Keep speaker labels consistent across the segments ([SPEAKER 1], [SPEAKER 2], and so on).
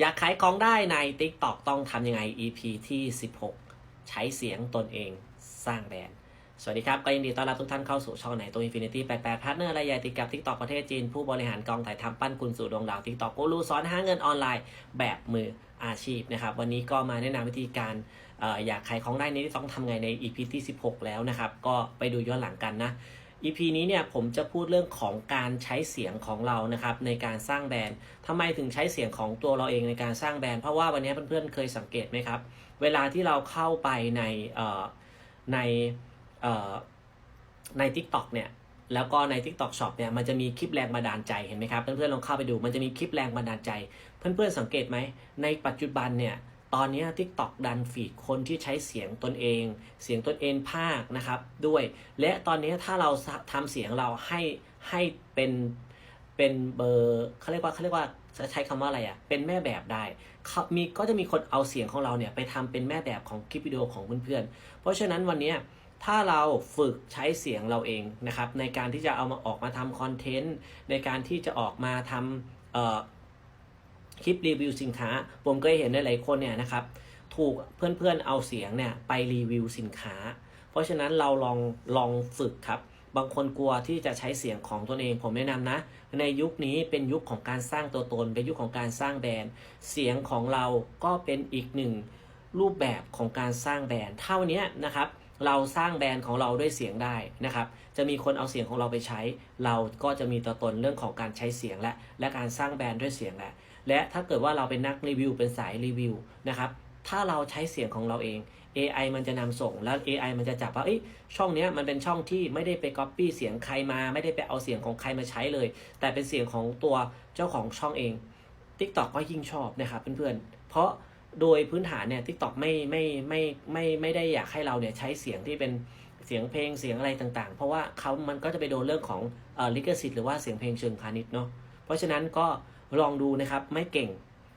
[SPEAKER 1] อยากขายของได้ใน TikTok ต้องทำยังไง EP ที่ 16 ใช้เสียงตนเองสร้างแบรนด์ สวัสดีครับ ก็ยินดีต้อนรับทุกท่านเข้าสู่ช่องไหนตัว Infinity 88พาร์ทเนอร์รายใหญ่ติดกับ TikTok ประเทศจีน ผู้บริหารกองถ่ายทำปั้นคุณสู่ดวงดาว TikTok กูรูสอนหาเงินออนไลน์แบบมืออาชีพนะครับ วันนี้ก็มาแนะนำวิธีการอออยากขายของได้ในที่ต้องทำไงใน EP ที่ 16 แล้วนะครับ ก็ไปดูย้อนหลังกันนะ EP นี้เนี่ยผมจะพูดเรื่องของการใช้เสียงของเรานะครับในการสร้างแบรนด์ทำไมถึงใช้เสียงของตัวเราเองในการสร้างแบรนด์เพราะว่าวันนี้เพื่อนๆเคยสังเกตไหมครับ เวลาที่เราเข้าไปในในใน TikTok เนี่ยแล้วก็ใน TikTok Shop เนี่ยมันจะมีคลิปแรงบันดาลใจเห็นไหมครับเพื่อนๆลองเข้าไปดูมันจะมีคลิปแรงบันดาลใจ เพื่อนๆสังเกตไหมในปัจจุบันเนี่ย ตอนนี้ TikTok ดันฟีดคนที่ใช้เสียงตนเอง เสียงตนเองภาคนะครับด้วย และตอนนี้ถ้าเราทำเสียงเราให้ให้เป็นเป็นเบอร์เขาเรียกว่าเขาเรียกว่าจะใช้คำว่าอะไรอะ่ะ เป็นแม่แบบได้มีก็จะมีคนเอาเสียงของเราเนี่ยไปทำเป็นแม่แบบของคลิปวิดีโอของเพื่อนๆ เพราะฉะนั้นวันนี้ถ้าเราฝึกใช้เสียงเราเองนะครับในการที่จะเอามาออกมาทำคอนเทนต์ในการที่จะออกมาทำเอ่อ คลิปรีวิวสินค้า ผมเคยเห็นหลายๆคนเนี่ยนะครับถูกเพื่อนๆเอาเสียงเนี่ยไปรีวิวสินค้า เพราะฉะนั้นเราลองลองฝึกครับ บางคนกลัวที่จะใช้เสียงของตนเอง ผมแนะนำนะ ในยุคนี้เป็นยุคของการสร้างตัวตน เป็นยุคของการสร้างแบรนด์ เสียงของเราก็เป็นอีกหนึ่งรูปแบบของการสร้างแบรนด์เท่านี้นะครับ เราสร้างแบรนด์ของเราด้วยเสียงได้นะครับ จะมีคนเอาเสียงของเราไปใช้ เราก็จะมีตัวตนเรื่องของการใช้เสียงและและการสร้างแบรนด์ด้วยเสียงแหละ และถ้าเกิดว่าเราเป็นนักรีวิว เป็นสายรีวิวนะครับ ถ้าเราใช้เสียงของเราเอง AI มันจะนำส่งแล้ว AI มันจะจับว่าเอ้ยช่องนี้มันเป็นช่องที่ไม่ได้ไปก๊อปปี้เสียงใครมา ไม่ได้ไปเอาเสียงของใครมาใช้เลย แต่เป็นเสียงของตัวเจ้าของช่องเอง TikTok ก็ยิ่งชอบนะครับเพื่อนๆ เพราะโดยพื้นฐานเนี่ย TikTok ไม่ไม่ไม่ไม่ไม่ได้อยากให้เราเนี่ยใช้เสียงที่เป็นเสียงเพลงเสียงอะไรต่างๆ เพราะว่าเขามันก็จะไปโดนเรื่องของอลิขสิทธิ์หรือว่าเสียงเพลงเชิงพาณิชย์เนาะเพราะฉะนั้นก็ ลองดูนะครับไม่เก่ง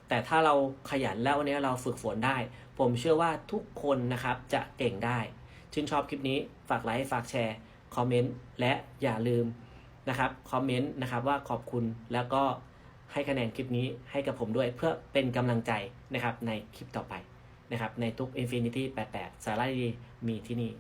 [SPEAKER 1] แต่ถ้าเราขยันแล้ววันนี้เราฝึกฝนได้ ผมเชื่อว่าทุกคนนะครับจะเก่งได้ ชื่นชอบคลิปนี้ฝากไลค์ฝากแชร์คอมเมนต์และอย่าลืมนะครับคอมเมนต์นะครับว่าขอบคุณแล้วก็ให้คะแนนคลิปนี้ให้กับผมด้วยเพื่อเป็นกำลังใจนะครับในคลิปต่อไปนะครับในทุก Infinity 88 สาระดีมีที่นี่